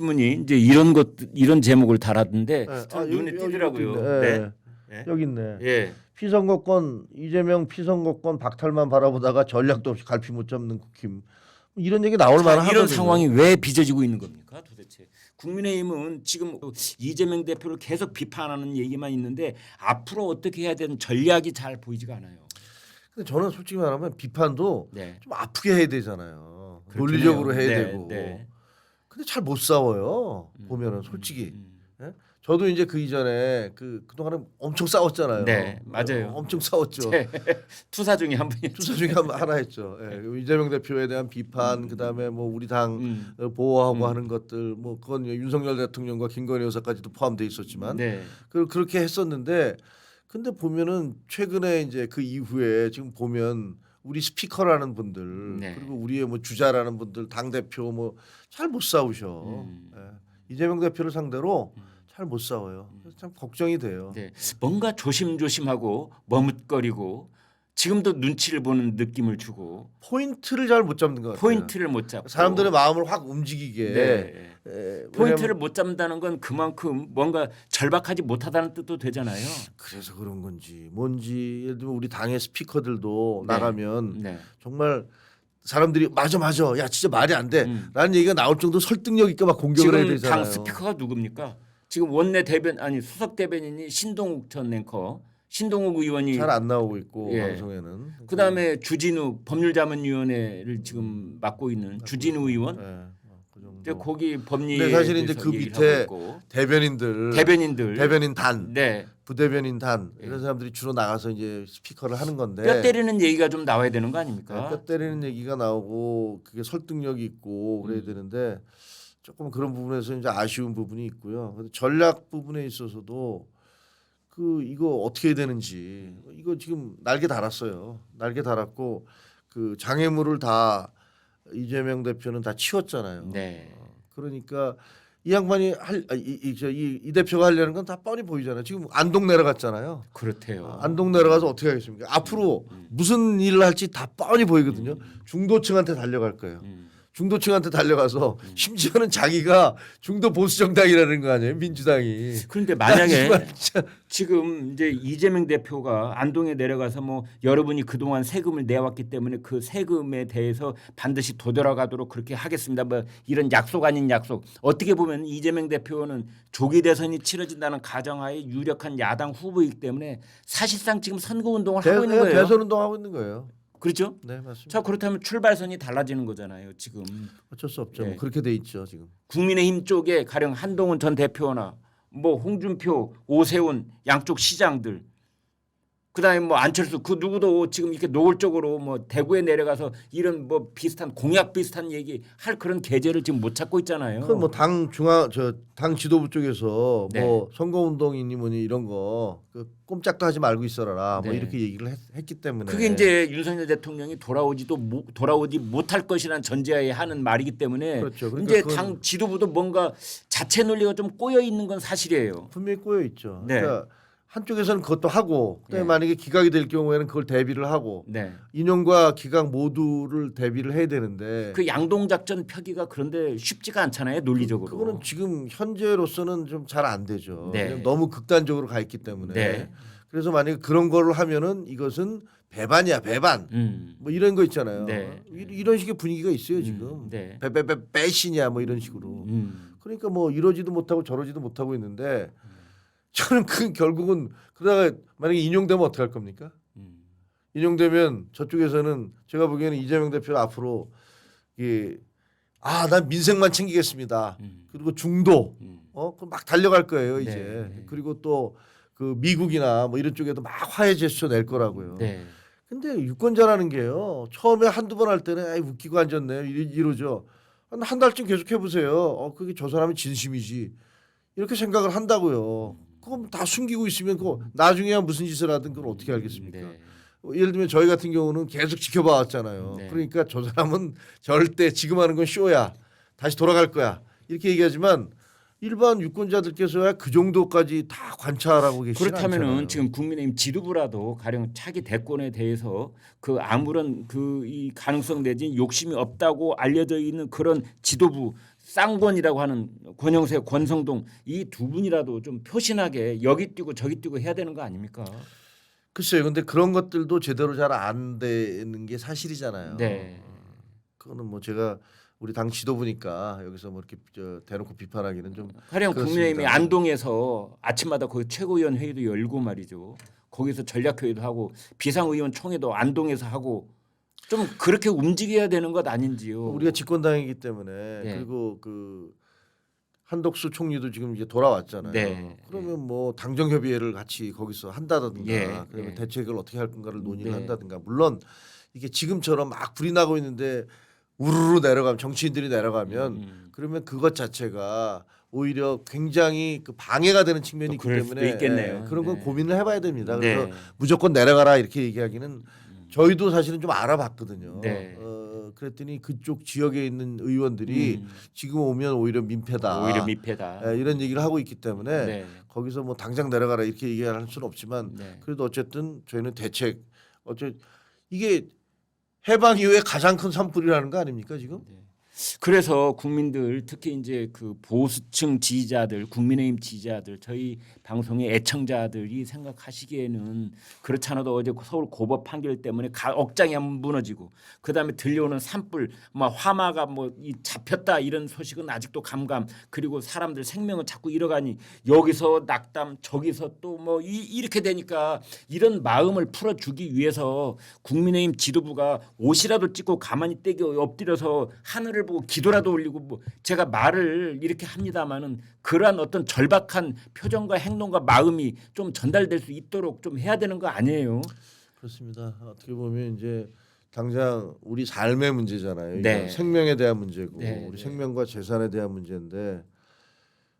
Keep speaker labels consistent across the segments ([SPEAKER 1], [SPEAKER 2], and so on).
[SPEAKER 1] 신문이 이제 이런 것 이런 제목을 달았는데
[SPEAKER 2] 네.
[SPEAKER 1] 참
[SPEAKER 2] 아,
[SPEAKER 1] 눈에
[SPEAKER 2] 여기- 여기
[SPEAKER 1] 띄더라고요.
[SPEAKER 2] 있네.
[SPEAKER 1] 네.
[SPEAKER 2] 예.
[SPEAKER 1] 예.
[SPEAKER 2] 여기 있네.
[SPEAKER 1] 예.
[SPEAKER 2] 피선거권 이재명 피선거권 박탈만 바라보다가 전략도 없이 갈피 못 잡는 국힘 이런 얘기 나올
[SPEAKER 1] 자,
[SPEAKER 2] 만한
[SPEAKER 1] 이런 상황이 왜 빚어지고 있는 겁니까 도대체? 국민의힘은 지금 이재명 대표를 계속 비판하는 얘기만 있는데 앞으로 어떻게 해야 되는 전략이 잘 보이지가 않아요.
[SPEAKER 2] 근데 저는 솔직히 말하면 비판도
[SPEAKER 1] 네.
[SPEAKER 2] 좀 아프게 해야 되잖아요.
[SPEAKER 1] 그렇긴
[SPEAKER 2] 논리적으로
[SPEAKER 1] 해요.
[SPEAKER 2] 해야
[SPEAKER 1] 네,
[SPEAKER 2] 되고.
[SPEAKER 1] 네.
[SPEAKER 2] 근데 잘 못 싸워요.
[SPEAKER 1] 음,
[SPEAKER 2] 보면은 솔직히.
[SPEAKER 1] 음,
[SPEAKER 2] 저도 이제 그 이전에 그 그동안에 엄청 싸웠잖아요.
[SPEAKER 1] 네, 맞아요.
[SPEAKER 2] 엄청 싸웠죠.
[SPEAKER 1] 네. 투사 중에 한 분이
[SPEAKER 2] 투사 중에 한- 하나 했죠. 예, 그 이재명 대표에 대한 비판, 그다음에 뭐 우리 당
[SPEAKER 1] 음.
[SPEAKER 2] 어, 보호하고
[SPEAKER 1] 음.
[SPEAKER 2] 하는 것들, 뭐 그건 윤석열 대통령과 김건희 여사까지도 포함돼 있었지만
[SPEAKER 1] 네.
[SPEAKER 2] 그 그렇게 했었는데 근데 보면은 최근에 이제 그 이후에 지금 보면 우리 스피커라는 분들
[SPEAKER 1] 네.
[SPEAKER 2] 그리고 우리의 뭐 주자라는 분들 당 대표 뭐 잘 못 싸우셔.
[SPEAKER 1] 음.
[SPEAKER 2] 예. 이재명 대표를 상대로 잘 못 싸워요. 그래서 참 걱정이 돼요.
[SPEAKER 1] 네. 뭔가 조심조심하고 머뭇거리고 지금도 눈치를 보는 느낌을 주고
[SPEAKER 2] 포인트를 잘 못 잡는 것 같아요.
[SPEAKER 1] 포인트를 못 잡고
[SPEAKER 2] 사람들의 마음을 확 움직이게.
[SPEAKER 1] 네.
[SPEAKER 2] 에,
[SPEAKER 1] 포인트를
[SPEAKER 2] 왜냐면
[SPEAKER 1] 못 잡는다는 건 그만큼 뭔가 절박하지 못하다는 뜻도 되잖아요.
[SPEAKER 2] 그래서 그런 건지 뭔지 예를 들면 우리 당의 스피커들도
[SPEAKER 1] 네.
[SPEAKER 2] 나가면
[SPEAKER 1] 네.
[SPEAKER 2] 정말 사람들이 맞아 맞아 야 진짜 말이 안 돼.
[SPEAKER 1] 음.
[SPEAKER 2] 라는 얘기가 나올 정도 설득력 있게 막 공격을 해야
[SPEAKER 1] 지금
[SPEAKER 2] 되잖아요.
[SPEAKER 1] 당 스피커가 누굽니까? 지금 원내 대변 아니 수석 대변인이 신동욱 전 앵커, 신동욱 의원이
[SPEAKER 2] 잘 안 나오고 있고
[SPEAKER 1] 예.
[SPEAKER 2] 방송에는.
[SPEAKER 1] 그다음에 주진우 법률자문위원회를 지금 맡고 있는 주진우 의원.
[SPEAKER 2] 예, 어, 그 정도.
[SPEAKER 1] 근데 거기 법리
[SPEAKER 2] 근데 사실 이제 그 밑에 대변인들
[SPEAKER 1] 대변인들
[SPEAKER 2] 대변인 단
[SPEAKER 1] 네.
[SPEAKER 2] 부대변인 단
[SPEAKER 1] 예.
[SPEAKER 2] 이런 사람들이 주로 나가서 이제 스피커를 하는 건데
[SPEAKER 1] 뼈 때리는 얘기가 좀 나와야 되는 거
[SPEAKER 2] 네,
[SPEAKER 1] 아닙니까?
[SPEAKER 2] 뼈 때리는 얘기가 나오고 그게 설득력이 있고 그래야
[SPEAKER 1] 음.
[SPEAKER 2] 되는데 조금 그런 부분에서 이제 아쉬운 부분이 있고요. 근데 전략 부분에 있어서도 그 이거 어떻게 해야 되는지 이거 지금 날개 달았어요. 날개 달았고 그 장애물을 다 이재명 대표는 다 치웠잖아요.
[SPEAKER 1] 네.
[SPEAKER 2] 그러니까 이 양반이 할이이 이 대표가 하려는 건 다 뻔히 보이잖아요. 지금 안동 내려갔잖아요.
[SPEAKER 1] 그렇대요.
[SPEAKER 2] 안동 내려가서 어떻게 하겠습니까? 앞으로
[SPEAKER 1] 음.
[SPEAKER 2] 무슨 일을 할지 다 뻔히 보이거든요. 중도층한테 달려갈 거예요.
[SPEAKER 1] 음.
[SPEAKER 2] 중도층한테 달려가서 심지어는 자기가 중도 보수 정당이라는 거 아니에요? 민주당이.
[SPEAKER 1] 그런데 만약에
[SPEAKER 2] 진짜
[SPEAKER 1] 지금 이제 이재명 대표가 안동에 내려가서 뭐 여러분이 그동안 세금을 내왔기 때문에 그 세금에 대해서 반드시 되돌아가도록 그렇게 하겠습니다. 뭐 이런 약속 아닌 약속. 어떻게 보면 이재명 대표는 조기 대선이 치러진다는 가정하에 유력한 야당 후보이기 때문에 사실상 지금 선거 운동을
[SPEAKER 2] 대,
[SPEAKER 1] 하고 있는 거예요.
[SPEAKER 2] 대선 운동하고 있는 거예요.
[SPEAKER 1] 그렇죠?
[SPEAKER 2] 네 맞습니다.
[SPEAKER 1] 자 그렇다면 출발선이 달라지는 거잖아요. 지금
[SPEAKER 2] 어쩔 수 없죠.
[SPEAKER 1] 네.
[SPEAKER 2] 뭐 그렇게 돼 있죠 지금.
[SPEAKER 1] 국민의힘 쪽에 가령 한동훈 전 대표나 뭐 홍준표, 오세훈 양쪽 시장들 그다음에 뭐 안철수 그 누구도 지금 이렇게 노골적으로 뭐 대구에 내려가서 이런 뭐 비슷한 공약 비슷한 얘기 할 그런 계제를 지금 못 찾고 있잖아요.
[SPEAKER 2] 그건 뭐당 중앙 저 당 지도부 쪽에서
[SPEAKER 1] 네.
[SPEAKER 2] 뭐 선거 운동이니 뭐니 이런 거그 꼼짝도 하지 말고 있어라 뭐
[SPEAKER 1] 네.
[SPEAKER 2] 이렇게 얘기를 했, 기 때문에
[SPEAKER 1] 그게 이제 윤석열 대통령이 돌아오지도 못- 돌아오지 못할 것이라는 전제하에 하는 말이기 때문에
[SPEAKER 2] 그렇죠. 그러니까
[SPEAKER 1] 이제 당 지도부도 뭔가 자체 논리가 좀 꼬여 있는 건 사실이에요.
[SPEAKER 2] 분명히 꼬여 있죠.
[SPEAKER 1] 네.
[SPEAKER 2] 그러니까 한쪽에서는 그것도 하고 그다음에
[SPEAKER 1] 네.
[SPEAKER 2] 만약에 기각이 될 경우에는 그걸 대비를 하고
[SPEAKER 1] 네.
[SPEAKER 2] 인용과 기각 모두를 대비를 해야 되는데
[SPEAKER 1] 그 양동 작전 펴기가 그런데 쉽지가 않잖아요 논리적으로.
[SPEAKER 2] 그거는 지금 현재로서는 좀 잘 안 되죠.
[SPEAKER 1] 네.
[SPEAKER 2] 왜냐면 너무 극단적으로 가 있기 때문에.
[SPEAKER 1] 네.
[SPEAKER 2] 그래서 만약에 그런 거를 하면은 이것은 배반이야 배반.
[SPEAKER 1] 음.
[SPEAKER 2] 뭐 이런 거 있잖아요.
[SPEAKER 1] 네.
[SPEAKER 2] 이- 이런 식의 분위기가 있어요 지금.
[SPEAKER 1] 음, 네.
[SPEAKER 2] 배배배 배신이야 뭐 이런 식으로.
[SPEAKER 1] 음.
[SPEAKER 2] 그러니까 뭐 이러지도 못하고 저러지도 못하고 있는데 저는 그 결국은 그러다가 만약에 인용되면 어떻게 할 겁니까?
[SPEAKER 1] 음.
[SPEAKER 2] 인용되면 저쪽에서는 제가 보기에는 이재명 대표 앞으로 이 아 난 민생만 챙기겠습니다.
[SPEAKER 1] 음.
[SPEAKER 2] 그리고 중도
[SPEAKER 1] 음.
[SPEAKER 2] 어막 달려갈 거예요 이제.
[SPEAKER 1] 네.
[SPEAKER 2] 그리고 또 그 미국이나 뭐 이런 쪽에도 막 화해 제스처 낼 거라고요.
[SPEAKER 1] 네.
[SPEAKER 2] 근데 유권자라는 게요. 처음에 한두 번 할 때는 아이 웃기고 앉았네 이러, 이러죠. 한, 한 달쯤 계속 해보세요. 어 그게 저 사람이 진심이지 이렇게 생각을 한다고요. 그럼 다 숨기고 있으면 그 나중에야 무슨 짓을 하든 그걸 어떻게 알겠습니까?
[SPEAKER 1] 네.
[SPEAKER 2] 어, 예를 들면 저희 같은 경우는 계속 지켜봐 왔잖아요.
[SPEAKER 1] 네.
[SPEAKER 2] 그러니까 저 사람은 절대 지금 하는 건 쇼야. 다시 돌아갈 거야. 이렇게 얘기하지만 일반 유권자들께서야 그 정도까지 다 관찰하고 계시지
[SPEAKER 1] 그렇다면은. 지금 국민의힘 지도부라도 가령 차기 대권에 대해서 그 아무런 그 이 가능성 내지 욕심이 없다고 알려져 있는 그런 지도부 쌍권이라고 하는 권영세 권성동 이 두 분이라도 좀 표신하게 여기 뛰고 저기 뛰고 해야 되는 거 아닙니까?
[SPEAKER 2] 글쎄요. 근데 그런 것들도 제대로 잘 안 되는 게 사실이잖아요.
[SPEAKER 1] 네.
[SPEAKER 2] 그거는 뭐 제가 우리 당 지도부니까 여기서 뭐 이렇게 저 대놓고 비판하기는 좀
[SPEAKER 1] 가령
[SPEAKER 2] 그렇습니다.
[SPEAKER 1] 국민의힘이 안동에서 아침마다 거기 최고위원 회의도 열고 말이죠. 거기서 전략회의도 하고 비상의원 총회도 안동에서 하고 좀 그렇게 움직여야 되는 것 아닌지요.
[SPEAKER 2] 우리가 집권당이기 때문에
[SPEAKER 1] 네.
[SPEAKER 2] 그리고 그 한덕수 총리도 지금 이제 돌아왔잖아요.
[SPEAKER 1] 네.
[SPEAKER 2] 그러면 뭐 당정 협의회를 같이 거기서 한다든가
[SPEAKER 1] 예,
[SPEAKER 2] 그러면
[SPEAKER 1] 예.
[SPEAKER 2] 대책을 어떻게 할 건가를 논의를
[SPEAKER 1] 네.
[SPEAKER 2] 한다든가 물론 이게 지금처럼 막 불이 나고 있는데 우르르 내려가면 정치인들이 내려가면
[SPEAKER 1] 음.
[SPEAKER 2] 그러면 그것 자체가 오히려 굉장히 그 방해가 되는 측면이
[SPEAKER 1] 또
[SPEAKER 2] 있기
[SPEAKER 1] 그럴 수도
[SPEAKER 2] 때문에
[SPEAKER 1] 있겠네요.
[SPEAKER 2] 예, 그런 건
[SPEAKER 1] 네.
[SPEAKER 2] 고민을 해봐야 됩니다.
[SPEAKER 1] 네.
[SPEAKER 2] 그래서 무조건 내려가라 이렇게 얘기하기는 저희도 사실은 좀 알아봤거든요.
[SPEAKER 1] 네.
[SPEAKER 2] 어, 그랬더니 그쪽 지역에 있는 의원들이
[SPEAKER 1] 음.
[SPEAKER 2] 지금 오면 오히려 민폐다.
[SPEAKER 1] 오히려 미패다.
[SPEAKER 2] 예, 이런 얘기를 하고 있기 때문에
[SPEAKER 1] 네.
[SPEAKER 2] 거기서 뭐 당장 내려가라 이렇게 얘기할 수는 없지만
[SPEAKER 1] 네.
[SPEAKER 2] 그래도 어쨌든 저희는 대책 어째 이게 해방 이후에 가장 큰 산불이라는 거 아닙니까 지금?
[SPEAKER 1] 그래서 국민들 특히 이제 그 보수층 지지자들, 국민의힘 지지자들, 저희 방송의 애청자들이 생각하시기에는 그렇잖아도 어제 서울 고법 판결 때문에 가, 억장이 한번 무너지고 그다음에 들려오는 산불, 막 화마가 뭐 이 잡혔다 이런 소식은 아직도 감감 그리고 사람들 생명을 자꾸 잃어가니 여기서 낙담 저기서 또 뭐 이렇게 되니까 이런 마음을 풀어주기 위해서 국민의힘 지도부가 옷이라도 찢고 가만히 떼기 엎드려서 하늘을 보고 기도라도 올리고 뭐 제가 말을 이렇게 합니다마는 그러한 어떤 절박한 표정과 행동과 마음이 좀 전달될 수 있도록 좀 해야 되는 거 아니에요?
[SPEAKER 2] 그렇습니다. 어떻게 보면 이제 당장 우리 삶의 문제잖아요.
[SPEAKER 1] 네.
[SPEAKER 2] 생명에 대한 문제고
[SPEAKER 1] 네,
[SPEAKER 2] 우리
[SPEAKER 1] 네.
[SPEAKER 2] 생명과 재산에 대한 문제인데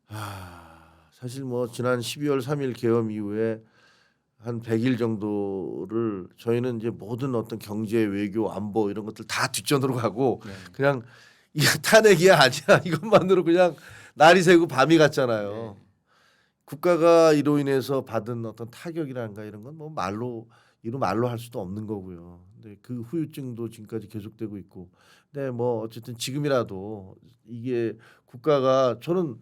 [SPEAKER 2] 아, 사실 뭐 지난 12월 3일 계엄 이후에 한 100일 정도를 저희는 이제 모든 어떤 경제, 외교, 안보 이런 것들 다 뒷전으로 가고
[SPEAKER 1] 네.
[SPEAKER 2] 그냥 이게 탄핵이 아니야 이것만으로 그냥 날이 새고 밤이 갔잖아요.
[SPEAKER 1] 네.
[SPEAKER 2] 국가가 이로 인해서 받은 어떤 타격이란가 이런 건 뭐 말로 이로 말로 할 수도 없는 거고요. 근데 그 후유증도 지금까지 계속되고 있고. 근데 뭐 어쨌든 지금이라도 이게 국가가 저는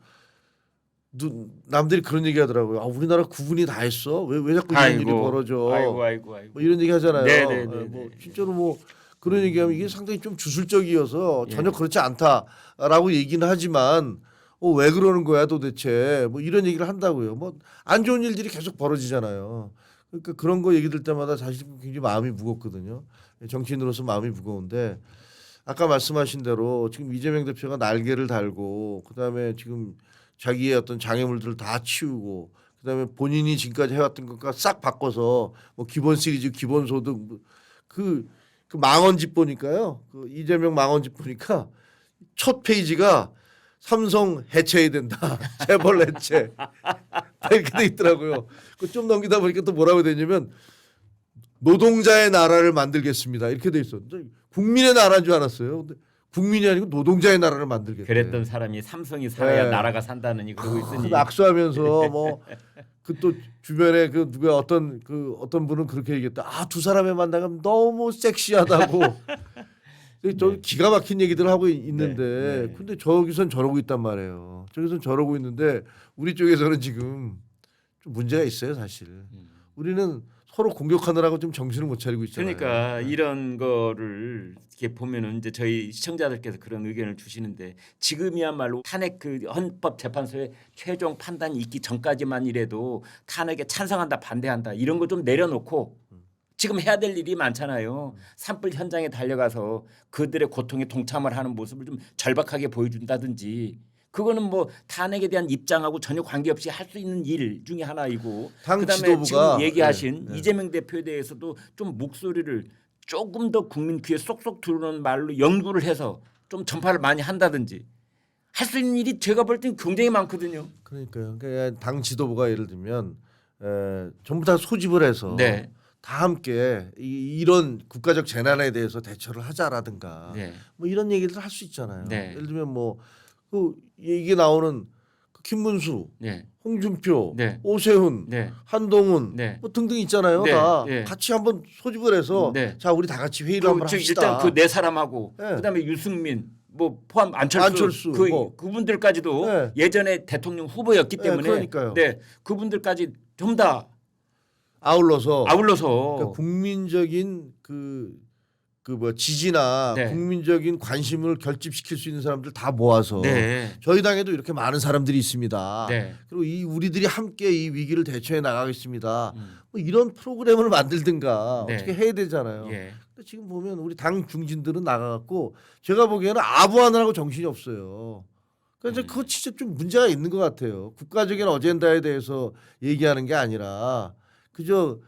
[SPEAKER 2] 누, 남들이 그런 얘기 하더라고요. 아, 우리나라 구분이 다 했어. 왜 왜 자꾸 이런 일이 벌어져?
[SPEAKER 1] 아이고 아이고 아이고.
[SPEAKER 2] 뭐 이런 얘기 하잖아요.
[SPEAKER 1] 네, 네,
[SPEAKER 2] 아,
[SPEAKER 1] 네,
[SPEAKER 2] 뭐
[SPEAKER 1] 네.
[SPEAKER 2] 진짜로 뭐 그런 얘기하면 이게 상당히 좀 주술적이어서 전혀
[SPEAKER 1] 예.
[SPEAKER 2] 그렇지 않다라고 얘기는 하지만 어, 왜 그러는 거야 도대체 뭐 이런 얘기를 한다고요. 뭐 안 좋은 일들이 계속 벌어지잖아요. 그러니까 그런 거 얘기 들 때마다 사실 굉장히 마음이 무겁거든요. 정치인으로서 마음이 무거운데 아까 말씀하신 대로 지금 이재명 대표가 날개를 달고 그다음에 지금 자기의 어떤 장애물들을 다 치우고 그다음에 본인이 지금까지 해왔던 것과 싹 바꿔서 뭐 기본 시리즈 기본 소득 뭐 그, 그 망언집 보니까요. 그 이재명 망언집 보니까 첫 페이지가 삼성 해체해야 된다. 재벌 해체. 이렇게 돼 있더라고요. 그 좀 넘기다 보니까 또 뭐라고 되냐면 노동자의 나라를 만들겠습니다. 이렇게 돼 있어. 국민의 나라인 줄 알았어요. 근데 국민이 아니고 노동자의 나라를 만들겠다
[SPEAKER 1] 그랬던 사람이 삼성이 살아야
[SPEAKER 2] 네.
[SPEAKER 1] 나라가 산다느니 그러고 있으니.
[SPEAKER 2] 그 악수하면서 뭐 그 또 주변에 그 누가 어떤 그 어떤 분은 그렇게 얘기했다. 아 두 사람의 만나면 너무 섹시하다고. 저 기가 막힌 얘기들 하고 있- 있는데
[SPEAKER 1] 네, 네.
[SPEAKER 2] 근데 저기선 저러고 있단 말이에요. 저기선 저러고 있는데 우리 쪽에서는 지금 좀 문제가 있어요, 사실.
[SPEAKER 1] 음.
[SPEAKER 2] 우리는 서로 공격하느라고 좀 정신을 못 차리고 있잖아요.
[SPEAKER 1] 그러니까 이런 거를 이렇게 보면은 이제 저희 시청자들께서 그런 의견을 주시는데 지금이야말로 탄핵 그 헌법재판소의 최종 판단이 있기 전까지만이라도 탄핵에 찬성한다 반대한다 이런 거 좀 내려놓고 지금 해야 될 일이 많잖아요. 산불 현장에 달려가서 그들의 고통에 동참을 하는 모습을 좀 절박하게 보여준다든지 그거는 뭐 탄핵에 대한 입장하고 전혀 관계없이 할 수 있는 일 중에 하나이고
[SPEAKER 2] 당
[SPEAKER 1] 그다음에
[SPEAKER 2] 지도부가
[SPEAKER 1] 지금 얘기하신
[SPEAKER 2] 네, 네.
[SPEAKER 1] 이재명 대표에 대해서도 좀 목소리를 조금 더 국민 귀에 쏙쏙 들어오는 말로 연구를 해서 좀 전파를 많이 한다든지 할 수 있는 일이 제가 볼 땐 굉장히 많거든요.
[SPEAKER 2] 그러니까요. 그러니까 당 지도부가 예를 들면 에, 전부 다 소집을 해서
[SPEAKER 1] 네.
[SPEAKER 2] 다 함께 이, 이런 국가적 재난에 대해서 대처를 하자라든가
[SPEAKER 1] 네.
[SPEAKER 2] 뭐 이런 얘기를 할 수 있잖아요.
[SPEAKER 1] 네.
[SPEAKER 2] 예를 들면 뭐 그 이게 나오는 그 김문수,
[SPEAKER 1] 네.
[SPEAKER 2] 홍준표,
[SPEAKER 1] 네.
[SPEAKER 2] 오세훈,
[SPEAKER 1] 네.
[SPEAKER 2] 한동훈
[SPEAKER 1] 네.
[SPEAKER 2] 뭐 등등 있잖아요.
[SPEAKER 1] 네,
[SPEAKER 2] 다
[SPEAKER 1] 네.
[SPEAKER 2] 같이 한번 소집을 해서
[SPEAKER 1] 네.
[SPEAKER 2] 자 우리 다 같이 회의를
[SPEAKER 1] 그,
[SPEAKER 2] 한번
[SPEAKER 1] 저
[SPEAKER 2] 합시다.
[SPEAKER 1] 일단 그 네 사람하고
[SPEAKER 2] 네.
[SPEAKER 1] 그다음에 유승민 뭐 포함 안철수,
[SPEAKER 2] 안철수,
[SPEAKER 1] 그
[SPEAKER 2] 뭐.
[SPEAKER 1] 그분들까지도
[SPEAKER 2] 네.
[SPEAKER 1] 예전에 대통령 후보였기
[SPEAKER 2] 네,
[SPEAKER 1] 때문에
[SPEAKER 2] 그러니까요.
[SPEAKER 1] 네. 그분들까지 좀 다
[SPEAKER 2] 아울러서
[SPEAKER 1] 아울러서
[SPEAKER 2] 그러니까 국민적인 그 그뭐 지지나
[SPEAKER 1] 네.
[SPEAKER 2] 국민적인 관심을 결집시킬 수 있는 사람들 다 모아서
[SPEAKER 1] 네.
[SPEAKER 2] 저희 당에도 이렇게 많은 사람들이 있습니다.
[SPEAKER 1] 네.
[SPEAKER 2] 그리고 이 우리들이 함께 이 위기를 대처해 나가겠습니다.
[SPEAKER 1] 음.
[SPEAKER 2] 뭐 이런 프로그램을 만들든가
[SPEAKER 1] 네.
[SPEAKER 2] 어떻게 해야 되잖아요.
[SPEAKER 1] 예.
[SPEAKER 2] 근데 지금 보면 우리 당 중진들은 나가갖고 제가 보기에는 아부하느라고 정신이 없어요. 그래서
[SPEAKER 1] 음.
[SPEAKER 2] 그거 진짜 좀 문제가 있는 것 같아요. 국가적인 어젠다에 대해서 얘기하는 게 아니라 그저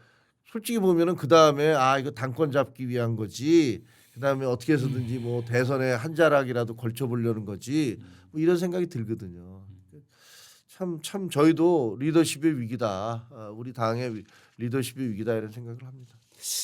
[SPEAKER 2] 솔직히 보면은 그 다음에 아 이거 당권 잡기 위한 거지. 그 다음에 어떻게 해서든지 뭐 대선에 한 자락이라도 걸쳐보려는 거지. 뭐 이런 생각이 들거든요. 참 참 저희도 리더십의 위기다. 아, 우리 당의 위- 리더십의 위기다 이런 생각을 합니다.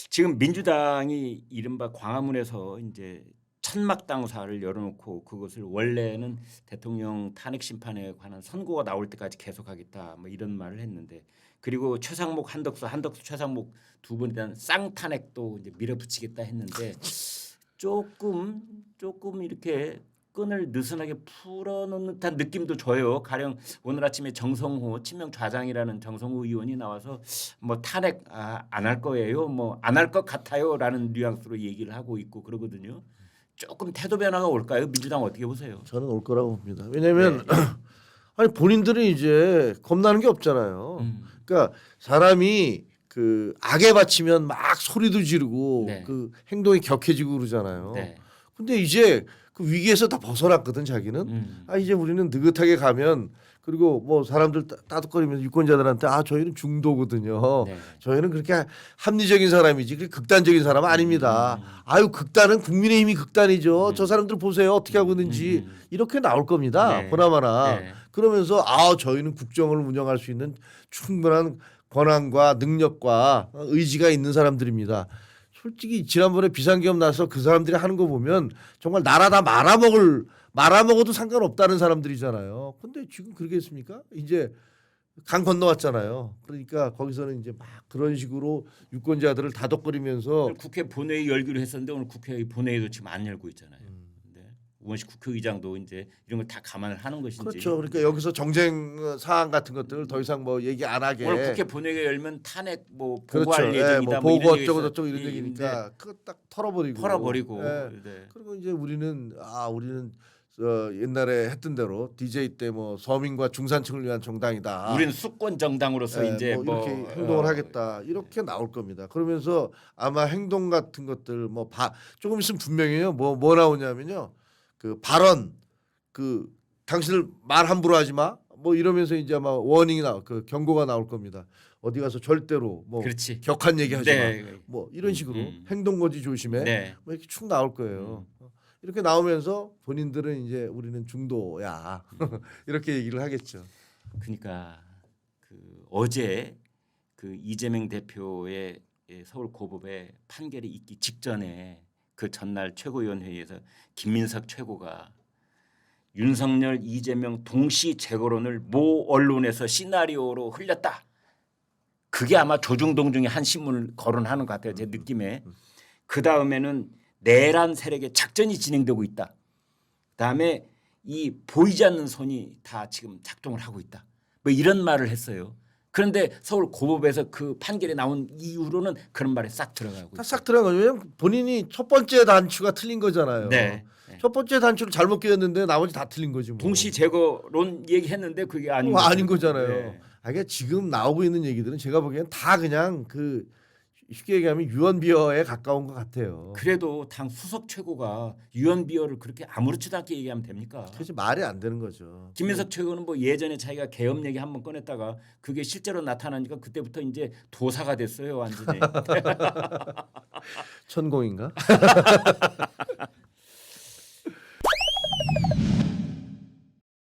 [SPEAKER 1] 지금 민주당이 이른바 광화문에서 이제 천막 당사를 열어놓고 그것을 원래는 대통령 탄핵 심판에 관한 선고가 나올 때까지 계속하겠다 뭐 이런 말을 했는데 그리고 최상목 한덕수 한덕수 최상목 두 분에 대한 쌍탄핵도 이제 밀어붙이겠다 했는데 조금 조금 이렇게 끈을 느슨하게 풀어놓는 듯한 느낌도 줘요. 가령 오늘 아침에 정성호 친명 좌장이라는 정성호 의원이 나와서 뭐 탄핵 아, 안할 거예요. 뭐 안 할 것 같아요라는 뉘앙스로 얘기를 하고 있고 그러거든요. 조금 태도 변화가 올까요? 민주당 어떻게 보세요?
[SPEAKER 2] 저는 올 거라고 봅니다. 왜냐하면
[SPEAKER 1] 네.
[SPEAKER 2] 아니 본인들은 이제 겁나는 게 없잖아요.
[SPEAKER 1] 음.
[SPEAKER 2] 그러니까 사람이 그 악에 바치면 막 소리도 지르고
[SPEAKER 1] 네.
[SPEAKER 2] 그 행동이 격해지고 그러잖아요.
[SPEAKER 1] 네.
[SPEAKER 2] 근데 이제 그 위기에서 다 벗어났거든 자기는.
[SPEAKER 1] 음.
[SPEAKER 2] 아 이제 우리는 느긋하게 가면 그리고 뭐 사람들 따- 따뜻거리면서 유권자들한테 아 저희는 중도거든요.
[SPEAKER 1] 네.
[SPEAKER 2] 저희는 그렇게 합리적인 사람이지 그렇게 극단적인 사람 은 아닙니다.
[SPEAKER 1] 음.
[SPEAKER 2] 아유 극단은 국민의힘이 극단이죠.
[SPEAKER 1] 음.
[SPEAKER 2] 저 사람들 보세요 어떻게 하고 있는지
[SPEAKER 1] 음.
[SPEAKER 2] 이렇게 나올 겁니다.
[SPEAKER 1] 네.
[SPEAKER 2] 보나마나
[SPEAKER 1] 네.
[SPEAKER 2] 그러면서 아 저희는 국정을 운영할 수 있는 충분한 권한과 능력과 의지가 있는 사람들입니다. 솔직히 지난번에 비상기업 나서 그 사람들이 하는 거 보면 정말 나라 다 말아먹을 말아먹어도 상관없다는 사람들이잖아요. 근데 지금 그러겠습니까? 이제 강 건너왔잖아요. 그러니까 거기서는 이제 막 그런 식으로 유권자들을 다독거리면서
[SPEAKER 1] 국회 본회의 열기로 했었는데 오늘 국회 본회의도 지금 안 열고 있잖아요. 우원식 국회의장도 이제 이런 걸 다 감안을 하는 것인지.
[SPEAKER 2] 그렇죠. 그러니까 여기서 정쟁 어, 사안 같은 것들을 더 이상 뭐 얘기 안 하게
[SPEAKER 1] 오늘 국회 본회의가 열면 탄핵 뭐
[SPEAKER 2] 그렇죠.
[SPEAKER 1] 보고할
[SPEAKER 2] 예,
[SPEAKER 1] 예정이다. 뭐뭐
[SPEAKER 2] 보고
[SPEAKER 1] 이런
[SPEAKER 2] 어쩌고
[SPEAKER 1] 얘기가
[SPEAKER 2] 저쩌고 이런
[SPEAKER 1] 있-
[SPEAKER 2] 얘기니까 그거 딱 털어버리고
[SPEAKER 1] 털어버리고.
[SPEAKER 2] 예.
[SPEAKER 1] 네.
[SPEAKER 2] 그리고 이제 우리는 아 우리는 어, 옛날에 했던 대로 DJ 때 뭐 서민과 중산층을 위한 정당이다.
[SPEAKER 1] 우리는 수권 정당으로서
[SPEAKER 2] 예,
[SPEAKER 1] 이제
[SPEAKER 2] 뭐
[SPEAKER 1] 뭐,
[SPEAKER 2] 이렇게 행동을
[SPEAKER 1] 어,
[SPEAKER 2] 하겠다 이렇게 나올 겁니다. 그러면서 아마 행동 같은 것들 뭐 바, 조금 있으면 분명해요. 뭐 뭐 나오냐면요. 그 발언 그 당신들 말 함부로 하지 마. 뭐 이러면서 이제 아마 워닝이 나, 그 경고가 나올 겁니다. 어디 가서 절대로 뭐
[SPEAKER 1] 그렇지.
[SPEAKER 2] 격한 얘기 하지
[SPEAKER 1] 네.
[SPEAKER 2] 마. 뭐 이런 식으로
[SPEAKER 1] 음.
[SPEAKER 2] 행동 거지 조심해.
[SPEAKER 1] 네.
[SPEAKER 2] 뭐 이렇게 축 나올 거예요. 어. 이렇게 나오면서 본인들은 이제 우리는 중도야 이렇게 얘기를 하겠죠.
[SPEAKER 1] 그러니까 그 어제 그 이재명 대표의 예, 서울 고법의 판결이 있기 직전에 그 전날 최고위원회의에서 김민석 최고가 윤석열 이재명 동시 재거론을 모 언론에서 시나리오로 흘렸다. 그게 아마 조중동 중에 한 신문을 거론하는 것 같아요. 제 느낌에. 그 다음에는 내란 세력의 작전이 진행되고 있다. 그 다음에 이 보이지 않는 손이 다 지금 작동을 하고 있다. 뭐 이런 말을 했어요. 그런데 서울 고법에서 그 판결이 나온 이후로는 그런 말에 싹 들어가고.
[SPEAKER 2] 싹 들어간 거죠. 왜냐면 본인이 첫 번째 단추가 틀린 거잖아요.
[SPEAKER 1] 네. 네.
[SPEAKER 2] 첫 번째 단추를 잘못 끼웠는데 나머지 다 틀린 거지 뭐.
[SPEAKER 1] 동시 제거론 얘기했는데 그게 아닌
[SPEAKER 2] 뭐. 아닌 거잖아요.
[SPEAKER 1] 네.
[SPEAKER 2] 아, 그러니까 지금 나오고 있는 얘기들은 제가 보기엔 다 그냥 그 쉽게 얘기하면 유언비어에 가까운 것 같아요.
[SPEAKER 1] 그래도 당 수석 최고가 유언 비어를 그렇게 아무렇지도 않게 얘기하면 됩니까?
[SPEAKER 2] 그래서 말이 안 되는 거죠.
[SPEAKER 1] 김민석 최고는 뭐 예전에 자기가 계엄 얘기 한번 꺼냈다가 그게 실제로 나타나니까 그때부터 이제 도사가 됐어요 완전히.
[SPEAKER 2] 천공인가?